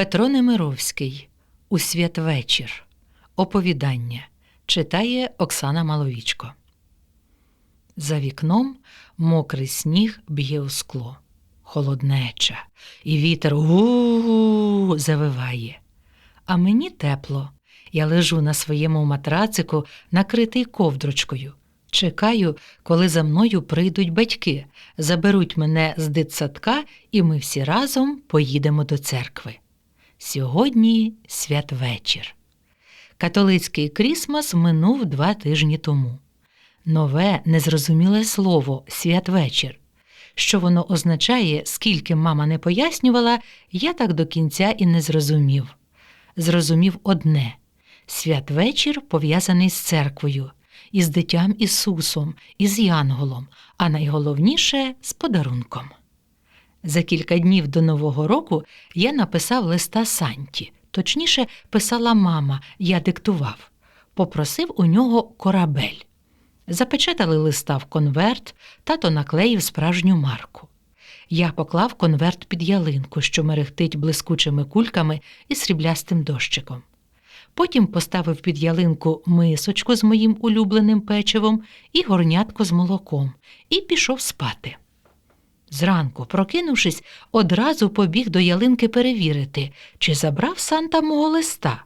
Петро Немировський У святвечір. Оповідання читає Оксана Маловічко. За вікном мокрий сніг б'є у скло, холоднеча, і вітер у завиває. А мені тепло. Я лежу на своєму матрацику, накритий ковдрочкою. Чекаю, коли за мною прийдуть батьки, заберуть мене з дитсадка, і ми всі разом поїдемо до церкви. Сьогодні святвечір. Католицький Крісмас минув два тижні тому. Нове, незрозуміле слово святвечір. Що воно означає, скільки мама не пояснювала, я так до кінця і не зрозумів. Зрозумів одне святвечір пов'язаний з церквою, із дитям Ісусом, із Янголом, а найголовніше з подарунком. За кілька днів до Нового року я написав листа Санті, точніше, писала мама, я диктував, попросив у нього корабель. Запечатали листа в конверт, тато наклеїв справжню марку. Я поклав конверт під ялинку, що мерехтить блискучими кульками і сріблястим дощиком. Потім поставив під ялинку мисочку з моїм улюбленим печивом і горнятко з молоком, і пішов спати. Зранку, прокинувшись, одразу побіг до ялинки перевірити, чи забрав Санта мого листа.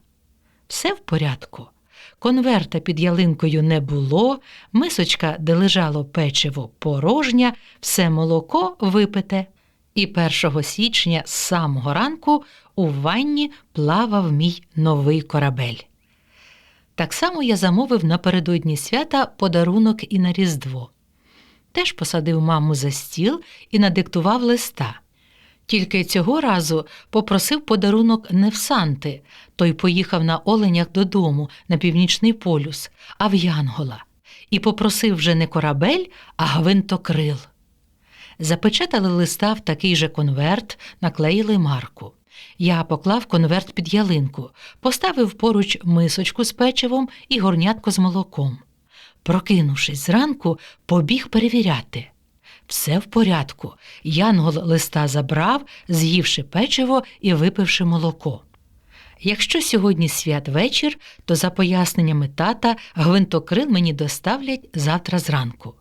Все в порядку. Конверта під ялинкою не було, мисочка, де лежало печиво, порожня, все молоко випите. І 1 січня з самого ранку у ванні плавав мій новий корабель. Так само я замовив напередодні свята подарунок і на Різдво. Теж посадив маму за стіл і надиктував листа. Тільки цього разу попросив подарунок не в Санти, той поїхав на оленях додому на північний полюс, а в Янгола, і попросив вже не корабель, а гвинтокрил. Запечатали листа в такий же конверт, наклеїли марку. Я поклав конверт під ялинку, поставив поруч мисочку з печивом і горнятко з молоком. Прокинувшись зранку, побіг перевіряти. Все в порядку. Янгол листа забрав, з'ївши печиво і випивши молоко. Якщо сьогодні святвечір, то за поясненнями тата гвинтокрил мені доставлять завтра зранку.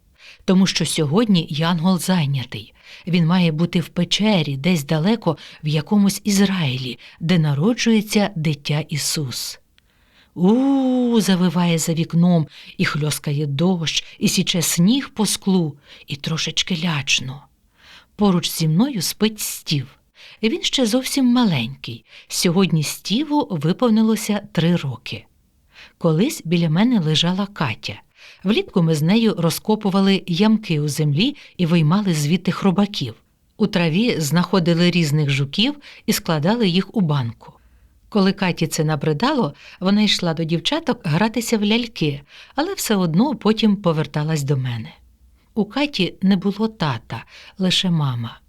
Тому що сьогодні Янгол зайнятий. Він має бути в печері, десь далеко, в якомусь Ізраїлі, де народжується дитя Ісус. У, завиває за вікном, і хльоскає дощ, і січе сніг по склу, і трошечки лячно. Поруч зі мною спить стів. Він ще зовсім маленький. Сьогодні стіву виповнилося три роки. Колись біля мене лежала Катя. Влітку ми з нею розкопували ямки у землі і виймали звідти хробаків. У траві знаходили різних жуків і складали їх у банку. Коли Каті це набридало, вона йшла до дівчаток гратися в ляльки, але все одно потім поверталась до мене. У Каті не було тата, лише мама.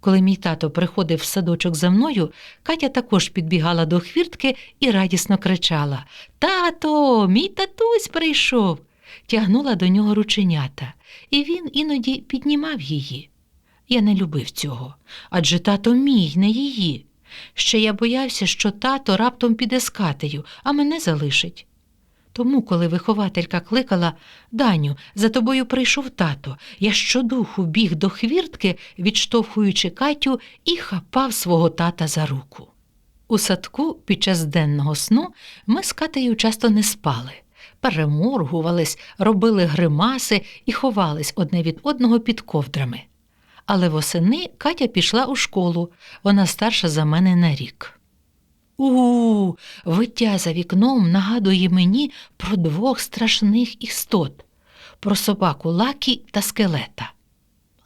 Коли мій тато приходив в садочок за мною, Катя також підбігала до хвіртки і радісно кричала Тато, мій татусь прийшов. Тягнула до нього рученята, і він іноді піднімав її. Я не любив цього, адже тато мій, не її. Ще я боявся, що тато раптом піде з Катею, а мене залишить. Тому, коли вихователька кликала Даню, за тобою прийшов тато, я щодуху біг до хвіртки, відштовхуючи Катю, і хапав свого тата за руку. У садку під час денного сну ми з Катею часто не спали, переморгувались, робили гримаси і ховались одне від одного під ковдрами. Але восени Катя пішла у школу, вона старша за мене на рік. У, виття за вікном нагадує мені про двох страшних істот про собаку Лакі та скелета.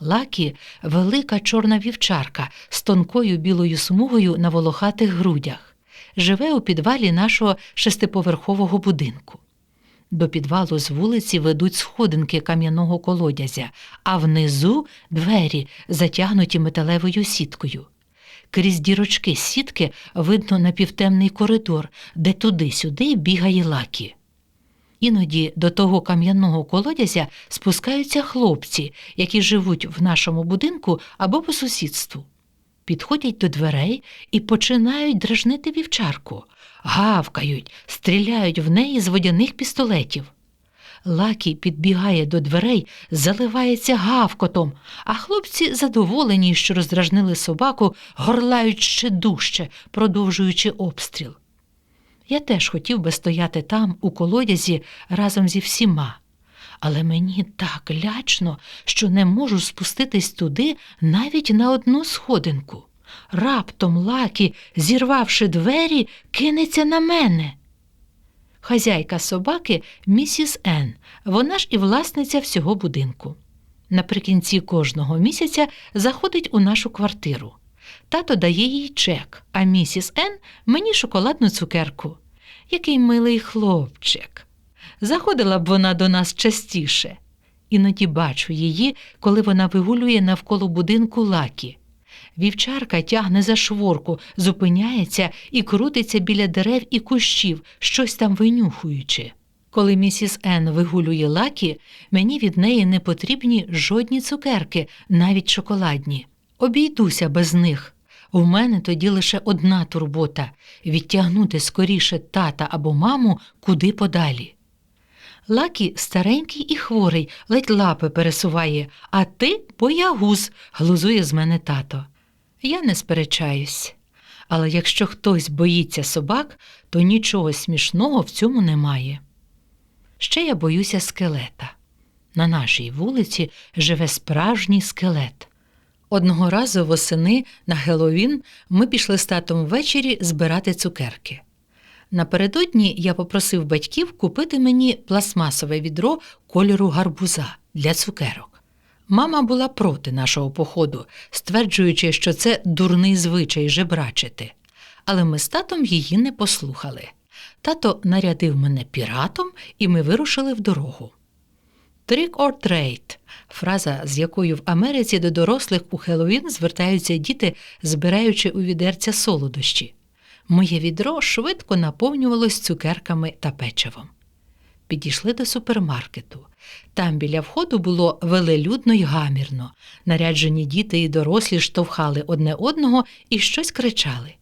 Лакі велика чорна вівчарка з тонкою білою смугою на волохатих грудях, живе у підвалі нашого шестиповерхового будинку. До підвалу з вулиці ведуть сходинки кам'яного колодязя, а внизу двері, затягнуті металевою сіткою. Крізь дірочки сітки видно напівтемний коридор, де туди-сюди бігає лакі. Іноді до того кам'яного колодязя спускаються хлопці, які живуть в нашому будинку або по сусідству. підходять до дверей і починають дражнити вівчарку, гавкають, стріляють в неї з водяних пістолетів. Лакі підбігає до дверей, заливається гавкотом, а хлопці, задоволені, що роздражнили собаку, горлають ще дужче, продовжуючи обстріл. Я теж хотів би стояти там, у колодязі, разом зі всіма. Але мені так лячно, що не можу спуститись туди навіть на одну сходинку. Раптом Лакі, зірвавши двері, кинеться на мене. Хазяйка собаки місіс Н. Вона ж і власниця всього будинку. Наприкінці кожного місяця заходить у нашу квартиру. Тато дає їй чек, а місіс Н мені шоколадну цукерку. Який милий хлопчик. Заходила б вона до нас частіше. Іноді бачу її, коли вона вигулює навколо будинку лакі. Вівчарка тягне за шворку, зупиняється і крутиться біля дерев і кущів, щось там винюхуючи. Коли місіс Н вигулює лакі, мені від неї не потрібні жодні цукерки, навіть шоколадні. Обійдуся без них. У мене тоді лише одна турбота відтягнути скоріше тата або маму куди подалі. Лакі старенький і хворий, ледь лапи пересуває, а ти боягуз, глузує з мене тато. Я не сперечаюсь. Але якщо хтось боїться собак, то нічого смішного в цьому немає. Ще я боюся скелета. На нашій вулиці живе справжній скелет. Одного разу восени на Геловін ми пішли з татом ввечері збирати цукерки. Напередодні я попросив батьків купити мені пластмасове відро кольору гарбуза для цукерок. Мама була проти нашого походу, стверджуючи, що це дурний звичай жебрачити. Але ми з татом її не послухали. Тато нарядив мене піратом, і ми вирушили в дорогу. Trick or treat – фраза, з якою в Америці до дорослих у Хеллоуін звертаються діти, збираючи у відерця солодощі. Моє відро швидко наповнювалось цукерками та печивом. Підійшли до супермаркету. Там біля входу було велелюдно й гамірно. Наряджені діти і дорослі штовхали одне одного і щось кричали.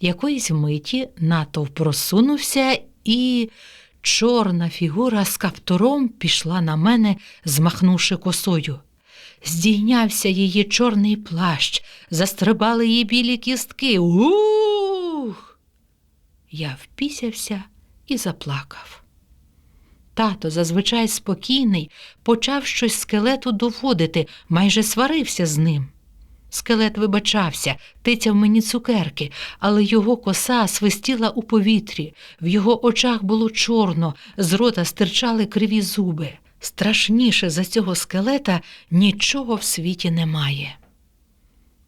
Якоїсь миті натовп просунувся і чорна фігура з каптуром пішла на мене, змахнувши косою. Здійнявся її чорний плащ, застрибали її білі кістки. Ух! Я впісявся і заплакав. Тато, зазвичай спокійний, почав щось скелету доводити, майже сварився з ним. Скелет вибачався, тицяв мені цукерки, але його коса свистіла у повітрі, в його очах було чорно, з рота стирчали криві зуби. Страшніше за цього скелета нічого в світі немає.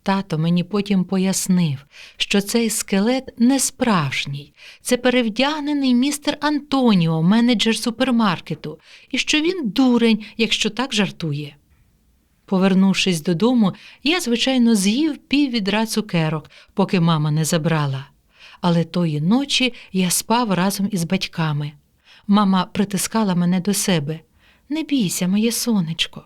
Тато мені потім пояснив, що цей скелет не справжній, це перевдягнений містер Антоніо, менеджер супермаркету, і що він дурень, якщо так жартує. Повернувшись додому, я, звичайно, з'їв пів відра цукерок, поки мама не забрала. Але тої ночі я спав разом із батьками. Мама притискала мене до себе. Не бійся, моє сонечко.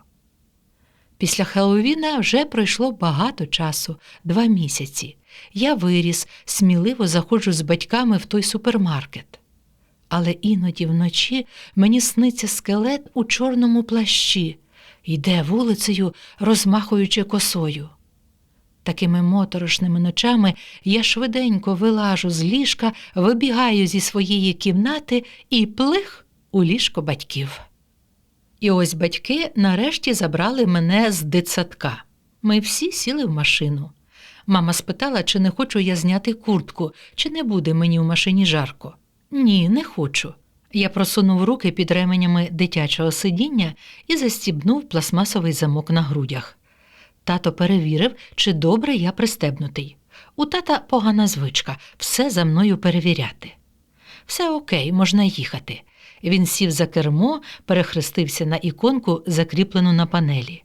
Після Хеллоуіна вже пройшло багато часу, два місяці. Я виріс, сміливо заходжу з батьками в той супермаркет. Але іноді вночі мені сниться скелет у чорному плащі, йде вулицею, розмахуючи косою. Такими моторошними ночами я швиденько вилажу з ліжка, вибігаю зі своєї кімнати і плих у ліжко батьків. І ось батьки нарешті забрали мене з дитсадка. Ми всі сіли в машину. Мама спитала, чи не хочу я зняти куртку, чи не буде мені в машині жарко. Ні, не хочу. Я просунув руки під ременями дитячого сидіння і застібнув пластмасовий замок на грудях. Тато перевірив, чи добре я пристебнутий. У тата погана звичка все за мною перевіряти. Все окей, можна їхати. Він сів за кермо, перехрестився на іконку, закріплену на панелі.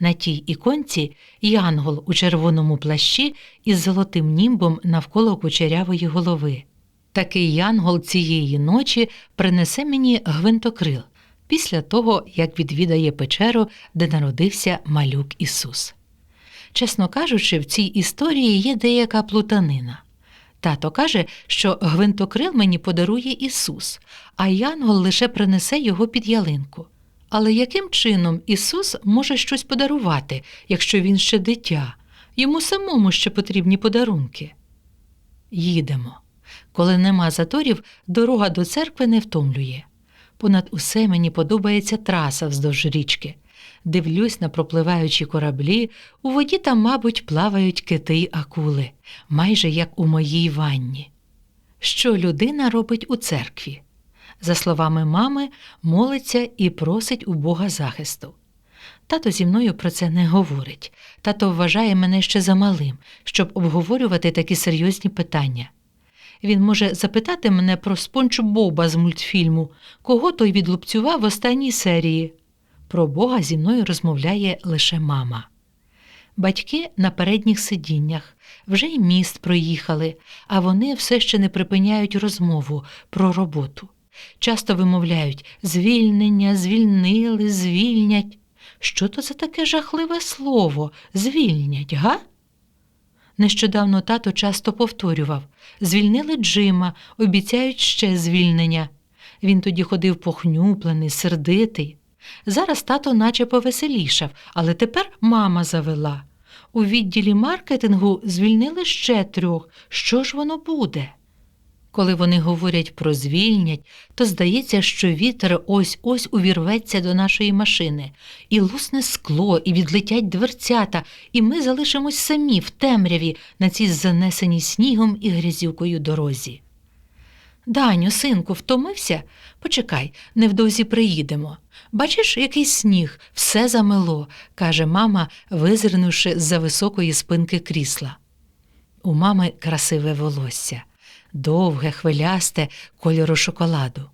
На тій іконці янгол у червоному плащі із золотим німбом навколо кучерявої голови. Такий янгол цієї ночі принесе мені гвинтокрил після того, як відвідає печеру, де народився малюк Ісус. Чесно кажучи, в цій історії є деяка плутанина. Тато каже, що гвинтокрил мені подарує Ісус, а Янгол лише принесе його під ялинку. Але яким чином Ісус може щось подарувати, якщо він ще дитя? Йому самому ще потрібні подарунки. Їдемо. Коли нема заторів, дорога до церкви не втомлює. Понад усе мені подобається траса вздовж річки. Дивлюсь на пропливаючі кораблі, у воді там, мабуть, плавають кити й акули, майже як у моїй ванні. Що людина робить у церкві? За словами мами, молиться і просить у Бога захисту. Тато зі мною про це не говорить. Тато вважає мене ще замалим, щоб обговорювати такі серйозні питання. Він може запитати мене про спонч Боба з мультфільму, кого той відлупцював в останній серії. Про Бога зі мною розмовляє лише мама. Батьки на передніх сидіннях вже й міст проїхали, а вони все ще не припиняють розмову про роботу. Часто вимовляють звільнення, звільнили, звільнять. Що то за таке жахливе слово звільнять, га? Нещодавно тато часто повторював звільнили Джима, обіцяють ще звільнення. Він тоді ходив похнюплений, сердитий. Зараз тато наче повеселішав, але тепер мама завела. У відділі маркетингу звільнили ще трьох. Що ж воно буде? Коли вони говорять про звільнять, то здається, що вітер ось ось увірветься до нашої машини, і лусне скло, і відлетять дверцята, і ми залишимось самі в темряві на цій занесеній снігом і грязюкою дорозі. Даню, синку, втомився? Почекай, невдовзі приїдемо. Бачиш, який сніг, все замело, каже мама, визирнувши з за високої спинки крісла. У мами красиве волосся довге, хвилясте кольору шоколаду.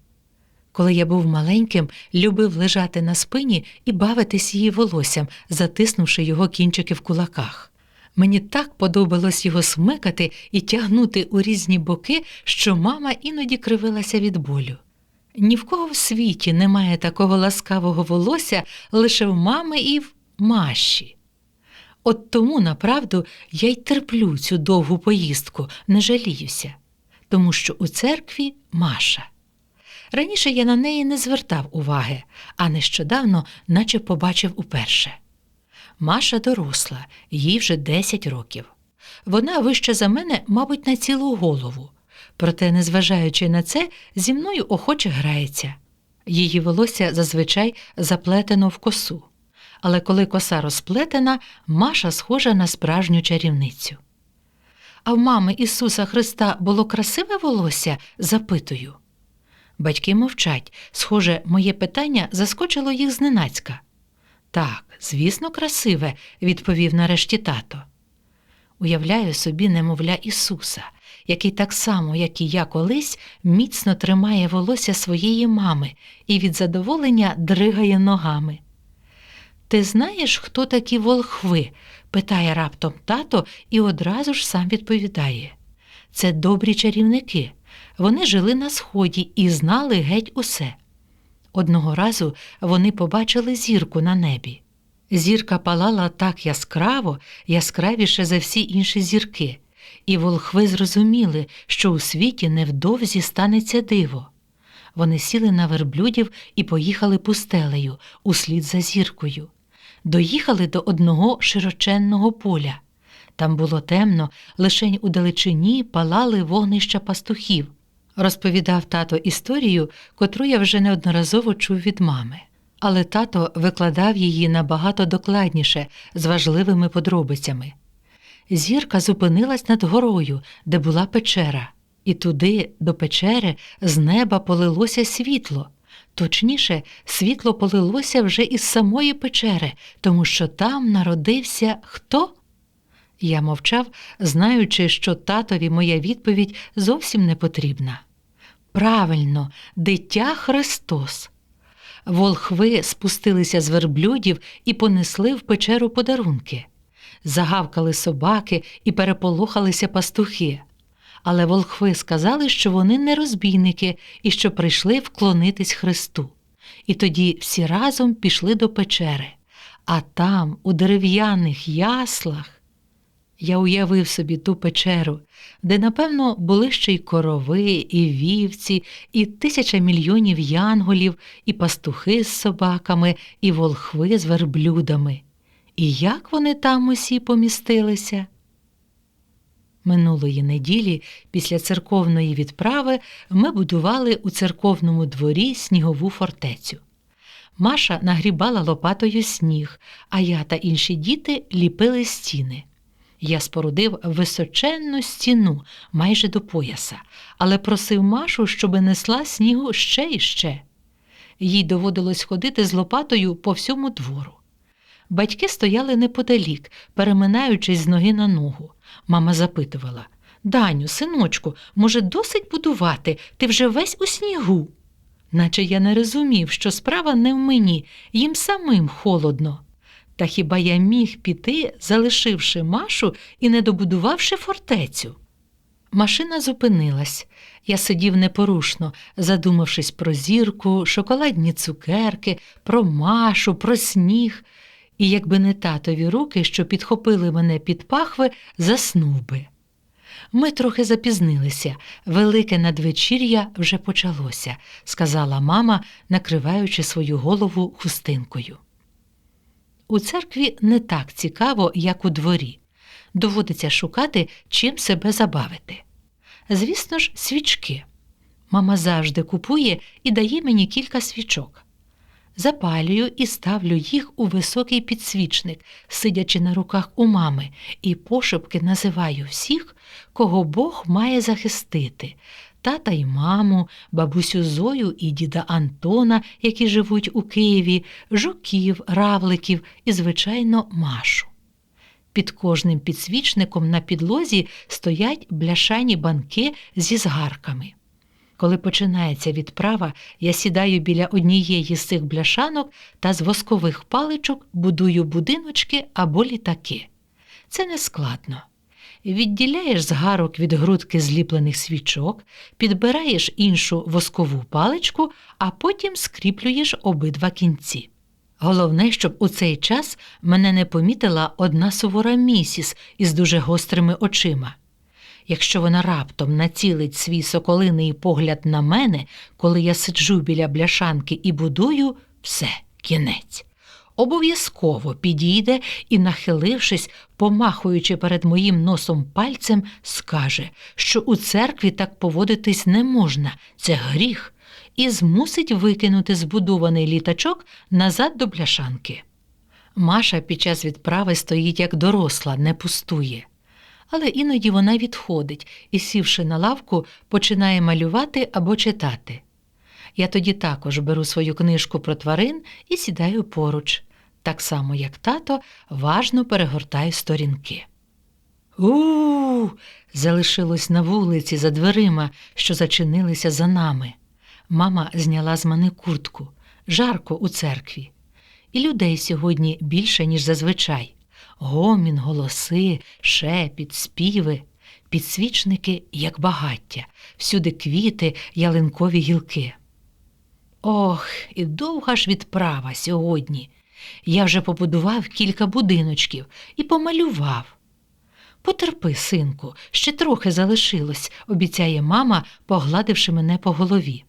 Коли я був маленьким, любив лежати на спині і бавитись її волоссям, затиснувши його кінчики в кулаках. Мені так подобалось його смикати і тягнути у різні боки, що мама іноді кривилася від болю. Ні в кого в світі немає такого ласкавого волосся лише в мами і в Маші. От тому, направду, я й терплю цю довгу поїздку, не жаліюся тому що у церкві Маша. Раніше я на неї не звертав уваги, а нещодавно, наче побачив уперше. Маша доросла, їй вже 10 років. Вона вища за мене, мабуть, на цілу голову. Проте, незважаючи на це, зі мною охоче грається. Її волосся зазвичай заплетено в косу. Але коли коса розплетена, Маша схожа на справжню чарівницю. А в мами Ісуса Христа було красиве волосся? запитую. Батьки мовчать. Схоже, моє питання заскочило їх зненацька. Так, звісно, красиве, відповів нарешті тато. Уявляю собі немовля Ісуса, який так само, як і я колись, міцно тримає волосся своєї мами і від задоволення дригає ногами. Ти знаєш, хто такі волхви? питає раптом тато і одразу ж сам відповідає. Це добрі чарівники. Вони жили на сході і знали геть усе. Одного разу вони побачили зірку на небі. Зірка палала так яскраво, яскравіше за всі інші зірки, і волхви зрозуміли, що у світі невдовзі станеться диво. Вони сіли на верблюдів і поїхали пустелею услід за зіркою доїхали до одного широченного поля. Там було темно, лишень у далечині палали вогнища пастухів. Розповідав тато історію, котру я вже неодноразово чув від мами. Але тато викладав її набагато докладніше, з важливими подробицями. Зірка зупинилась над горою, де була печера, і туди, до печери, з неба полилося світло. Точніше, світло полилося вже із самої печери, тому що там народився хто? Я мовчав, знаючи, що татові моя відповідь зовсім не потрібна. Правильно, дитя Христос. Волхви спустилися з верблюдів і понесли в печеру подарунки. Загавкали собаки і переполохалися пастухи але волхви сказали, що вони не розбійники і що прийшли вклонитись Христу. І тоді всі разом пішли до печери, А там, у дерев'яних яслах, я уявив собі ту печеру, де, напевно, були ще й корови, і вівці, і тисяча мільйонів янголів, і пастухи з собаками, і волхви з верблюдами. І як вони там усі помістилися? Минулої неділі, після церковної відправи, ми будували у церковному дворі снігову фортецю. Маша нагрібала лопатою сніг, а я та інші діти ліпили стіни. Я спорудив височенну стіну майже до пояса, але просив Машу, щоби несла снігу ще і ще. Їй доводилось ходити з лопатою по всьому двору. Батьки стояли неподалік, переминаючись з ноги на ногу. Мама запитувала Даню, синочку, може, досить будувати? Ти вже весь у снігу. Наче я не розумів, що справа не в мені, їм самим холодно. Та хіба я міг піти, залишивши Машу і не добудувавши фортецю? Машина зупинилась. Я сидів непорушно, задумавшись про зірку, шоколадні цукерки, про Машу, про сніг. І якби не татові руки, що підхопили мене під пахви, заснув би. Ми трохи запізнилися. Велике надвечір'я вже почалося, сказала мама, накриваючи свою голову хустинкою. У церкві не так цікаво, як у дворі. Доводиться шукати, чим себе забавити. Звісно ж, свічки. Мама завжди купує і дає мені кілька свічок. Запалюю і ставлю їх у високий підсвічник, сидячи на руках у мами, і пошепки називаю всіх, кого Бог має захистити тата й маму, бабусю Зою і діда Антона, які живуть у Києві, жуків, равликів і, звичайно, Машу. Під кожним підсвічником на підлозі стоять бляшані банки зі згарками. Коли починається відправа, я сідаю біля однієї з цих бляшанок та з воскових паличок будую будиночки або літаки. Це не складно. Відділяєш згарок від грудки зліплених свічок, підбираєш іншу воскову паличку, а потім скріплюєш обидва кінці. Головне, щоб у цей час мене не помітила одна сувора місіс із дуже гострими очима. Якщо вона раптом націлить свій соколиний погляд на мене, коли я сиджу біля бляшанки і будую, все, кінець. Обов'язково підійде і, нахилившись, помахуючи перед моїм носом пальцем, скаже, що у церкві так поводитись не можна, це гріх, і змусить викинути збудований літачок назад до бляшанки. Маша під час відправи стоїть як доросла, не пустує але іноді вона відходить і, сівши на лавку, починає малювати або читати. Я тоді також беру свою книжку про тварин і сідаю поруч, так само, як тато, важно перегортаю сторінки. У. залишилось на вулиці за дверима, що зачинилися за нами. Мама зняла з мене куртку, жарко у церкві. І людей сьогодні більше, ніж зазвичай гомін, голоси, шепіт, співи, підсвічники, як багаття, всюди квіти, ялинкові гілки. Ох, і довга ж відправа сьогодні. Я вже побудував кілька будиночків і помалював. Потерпи, синку, ще трохи залишилось, обіцяє мама, погладивши мене по голові.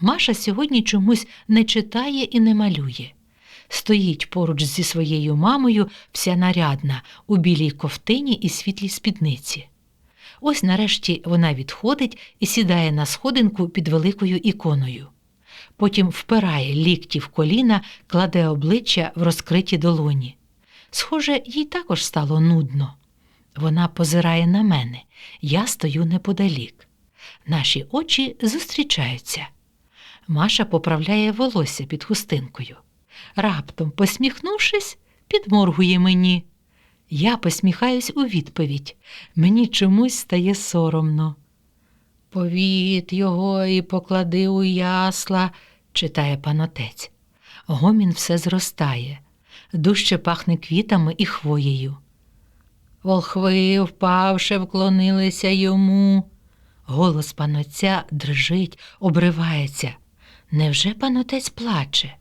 Маша сьогодні чомусь не читає і не малює стоїть поруч зі своєю мамою вся нарядна у білій ковтині і світлій спідниці. Ось нарешті вона відходить і сідає на сходинку під великою іконою. Потім впирає лікті в коліна, кладе обличчя в розкриті долоні. Схоже, їй також стало нудно. Вона позирає на мене, я стою неподалік. Наші очі зустрічаються. Маша поправляє волосся під хустинкою. Раптом, посміхнувшись, підморгує мені. Я посміхаюсь у відповідь. Мені чомусь стає соромно. Повіт його і поклади у ясла, читає панотець. Гомін все зростає, дужче пахне квітами і хвоєю. Волхви, впавши, вклонилися йому. Голос панотця дрижить, обривається. Невже панотець плаче?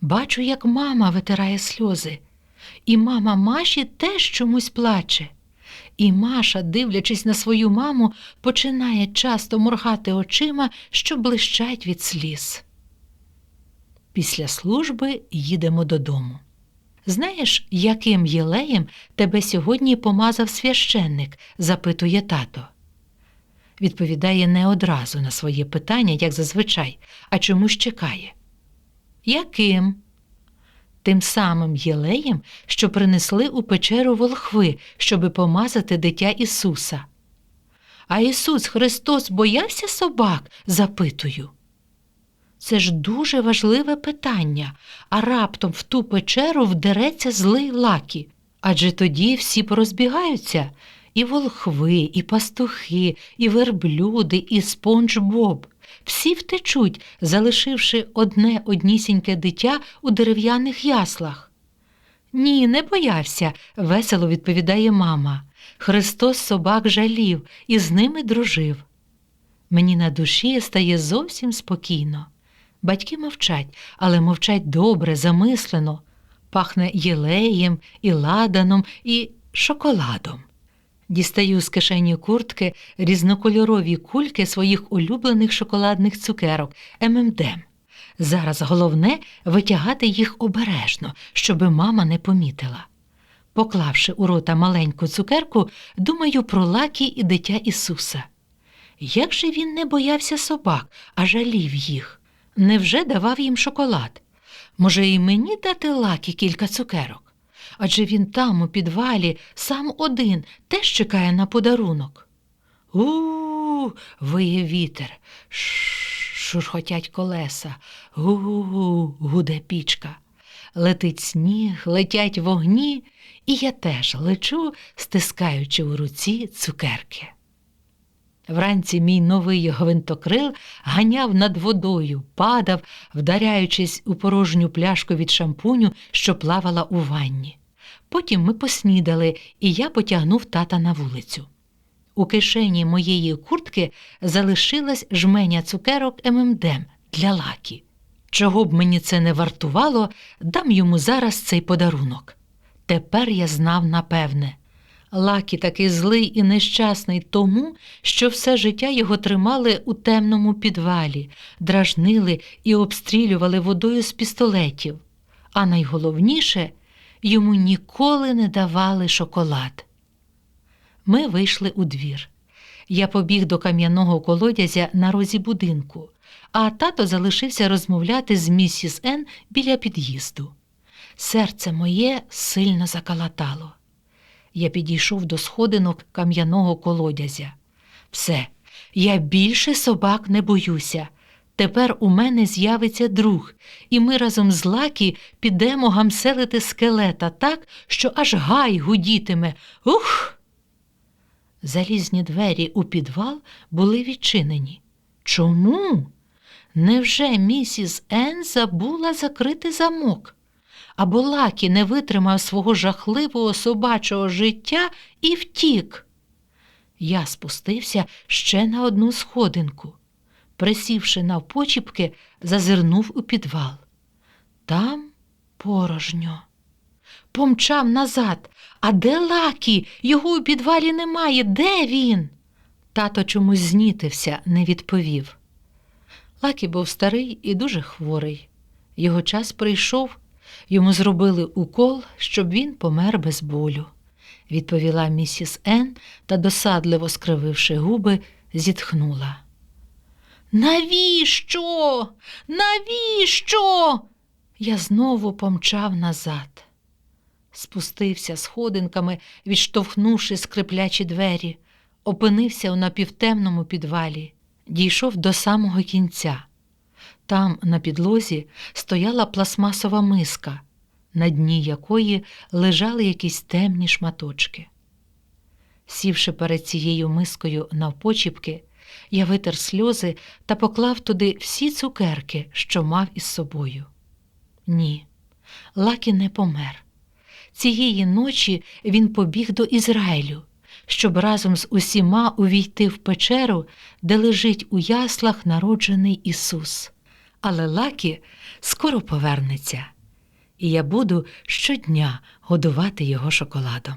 Бачу, як мама витирає сльози, і мама Маші теж чомусь плаче. І Маша, дивлячись на свою маму, починає часто моргати очима, що блищать від сліз. Після служби їдемо додому. Знаєш, яким єлеєм тебе сьогодні помазав священник? запитує тато. Відповідає не одразу на своє питання, як зазвичай, а чомусь чекає. Яким? Тим самим єлеєм, що принесли у печеру волхви, щоби помазати дитя Ісуса. А Ісус Христос боявся собак? запитую. Це ж дуже важливе питання, а раптом в ту печеру вдереться злий лакі. Адже тоді всі порозбігаються і волхви, і пастухи, і верблюди, і спонж Боб. Всі втечуть, залишивши одне однісіньке дитя у дерев'яних яслах. Ні, не боявся, весело відповідає мама. Христос собак жалів і з ними дружив. Мені на душі стає зовсім спокійно. Батьки мовчать, але мовчать добре, замислено. Пахне єлеєм, і ладаном, і шоколадом. Дістаю з кишені куртки різнокольорові кульки своїх улюблених шоколадних цукерок ММД. Зараз головне витягати їх обережно, щоби мама не помітила. Поклавши у рота маленьку цукерку, думаю про лакі і дитя Ісуса. Як же він не боявся собак, а жалів їх? Невже давав їм шоколад? Може, і мені дати лакі кілька цукерок? Адже він там, у підвалі, сам один, теж чекає на подарунок. У, виє вітер, шурхотять колеса, гу, гуде пічка. Летить сніг, летять вогні, і я теж лечу, стискаючи у руці цукерки. Вранці мій новий гвинтокрил ганяв над водою, падав, вдаряючись у порожню пляшку від шампуню, що плавала у ванні. Потім ми поснідали, і я потягнув тата на вулицю. У кишені моєї куртки залишилась жменя цукерок ММДМ для лакі. Чого б мені це не вартувало, дам йому зараз цей подарунок. Тепер я знав напевне. Лакі такий злий і нещасний тому, що все життя його тримали у темному підвалі, дражнили і обстрілювали водою з пістолетів. А найголовніше йому ніколи не давали шоколад. Ми вийшли у двір. Я побіг до кам'яного колодязя на розі будинку, а тато залишився розмовляти з місіс Н біля під'їзду. Серце моє сильно закалатало. Я підійшов до сходинок кам'яного колодязя. Все, я більше собак не боюся. Тепер у мене з'явиться друг, і ми разом з Лакі підемо гамселити скелета так, що аж гай гудітиме. Ух! Залізні двері у підвал були відчинені. Чому? Невже місіс Ен забула закрити замок? Або Лакі не витримав свого жахливого собачого життя і втік? Я спустився ще на одну сходинку. Присівши навпочіпки, зазирнув у підвал. Там порожньо. Помчав назад. А де Лакі? Його у підвалі немає. Де він? Тато чомусь знітився, не відповів. Лакі був старий і дуже хворий. Його час прийшов, йому зробили укол, щоб він помер без болю, відповіла місіс Ен та, досадливо скрививши губи, зітхнула. Навіщо? Навіщо? Я знову помчав назад. Спустився сходинками, відштовхнувши скриплячі двері, опинився у напівтемному підвалі, дійшов до самого кінця. Там, на підлозі, стояла пластмасова миска, на дні якої лежали якісь темні шматочки. Сівши перед цією мискою навпочіпки, я витер сльози та поклав туди всі цукерки, що мав із собою. Ні, Лакі не помер. Цієї ночі він побіг до Ізраїлю, щоб разом з усіма увійти в печеру, де лежить у яслах народжений Ісус. Але Лакі скоро повернеться, і я буду щодня годувати його шоколадом.